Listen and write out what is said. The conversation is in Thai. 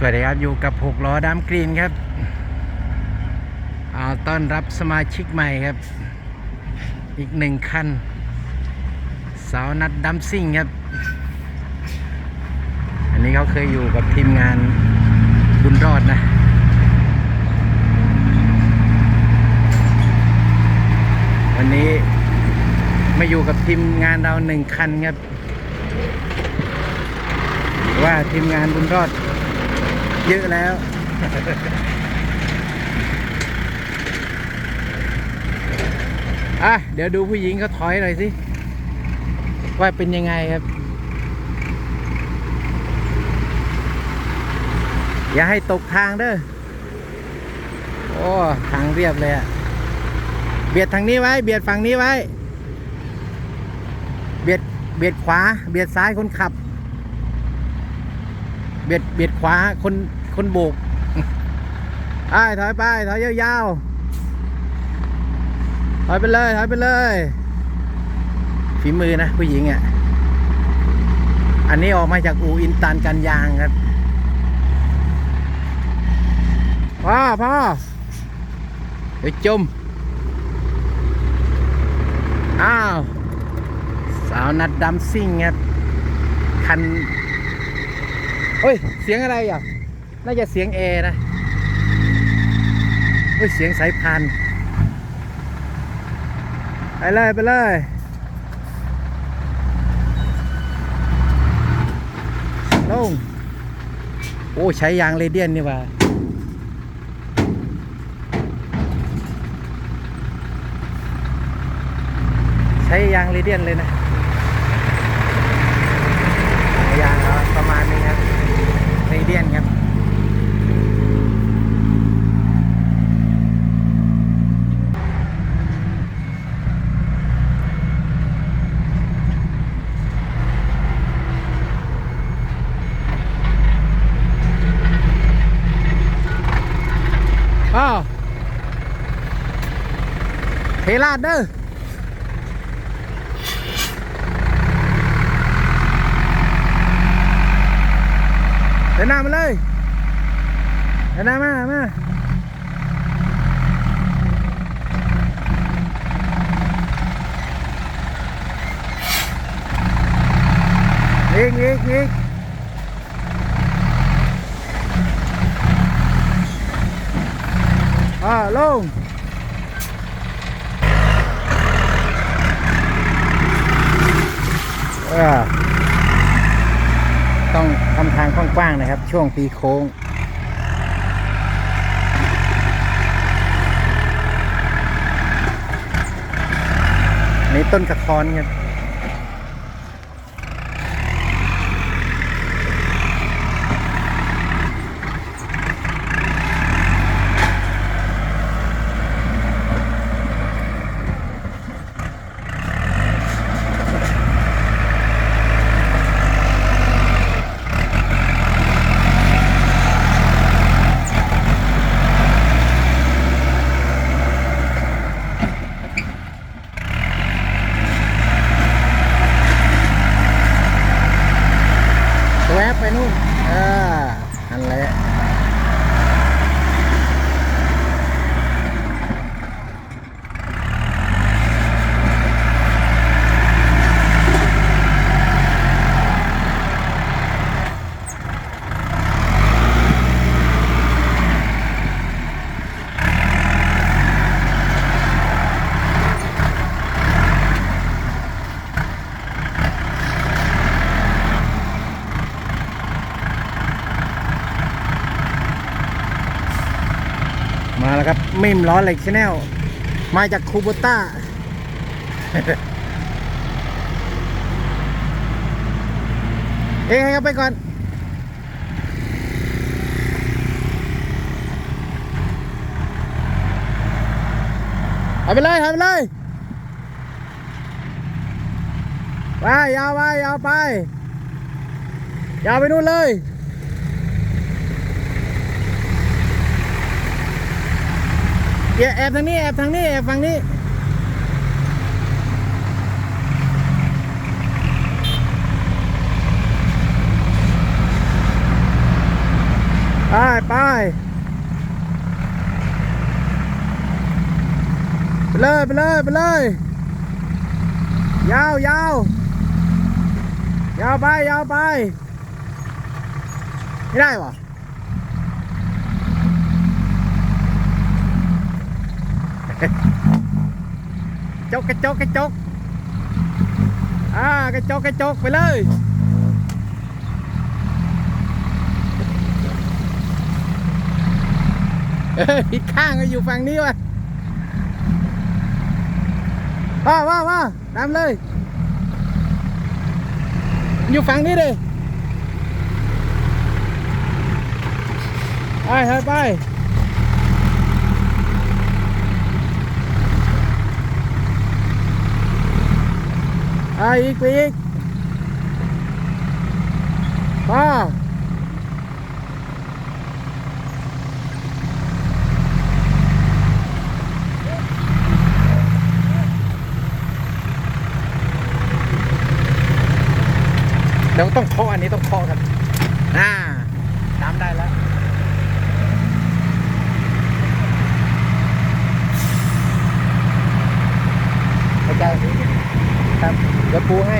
สวัสดีครับ อยู่กับ 6 ล้อดำกรีนครับเอาต้อนรับสมาชิกใหม่ครับ อีกหนึ่งคัน สาวนัดดัมซิ่งครับ อันนี้เขาเคยอยู่กับทีมงานบุญรอดนะวันนี้มาอยู่กับทีมงานเราหนึ่งคันครับ ว่าทีมงานบุญรอด เยอะแล้ว อะ เดี๋ยวดูผู้หญิงเขาถอยหน่อยสิ ว่าเป็นยังไงครับ อย่าให้ตกทางเด้อ โอ้ ทางเรียบเลยอะเบียดทางนี้ไว้ เบียดฝั่งนี้ไว้ เบียด เบียดขวา เบียดซ้ายคนขับ เบียด เบียดขวาคน คนโบกไปถอยไป ถอยยาวๆ ถอยไปเลย ถอยไปเลย ฝีมือนะ ผู้หญิงอะ อันนี้ออกมาจากอูอินตันกันยางครับ พ่อ พ่อไปจม อ้าว สาวนัดดำซิ่งครับ คัน เฮ้ย เสียงอะไรอะ น่าจะเสียงแอร์นะเฮ้ยเสียงสายพานไปเลยไปเลยลงโอ้ ใช้ยางเรเดียนนี่ว่าใช้ยางเรเดียนเลยนะยางประมาณนี้ครับเรเดียนครับ อ้าวเทลาดเด้อเดินหน้ามาเลย เดินหน้ามา มา อ่าลงเออต้องทำทางกว้างๆนะครับ ช่วงตีโค้งนี่ต้นกระท้อนครับ ไปนู่นเออนั่นแหละ มาแล้วครับมิมล้อเหล็กชแนลมาจากคูโบต้าเอ้ยให้เขาไปก่อน เอาไปเลยเอาไปเลยไปยาวไปยาวไปยาวไปนู่นเลย เดี๋ยวแอบทางนี้แอบทางนี้แอบฝั่งนี้ไปไปไปเลยไปเลยไปเลยยาวยาวยาวไปยาวไป ไม่ได้หรอ จกกระจกกระจกอ่ากระจกกระจกไปเลยเอ้ยผิดข้างก็อยู่ฝั่งนี้วะว้าว้าว้าตามเลย อยู่ฝั่งนี้เลยไปไปไป ไปอีกไปอีกป้าเดี๋ยวต้องเคาะอันนี้ต้องเคาะครับอ่าน้ำได้แล้วเข้าใจ ครับเดี๋ยวปูให้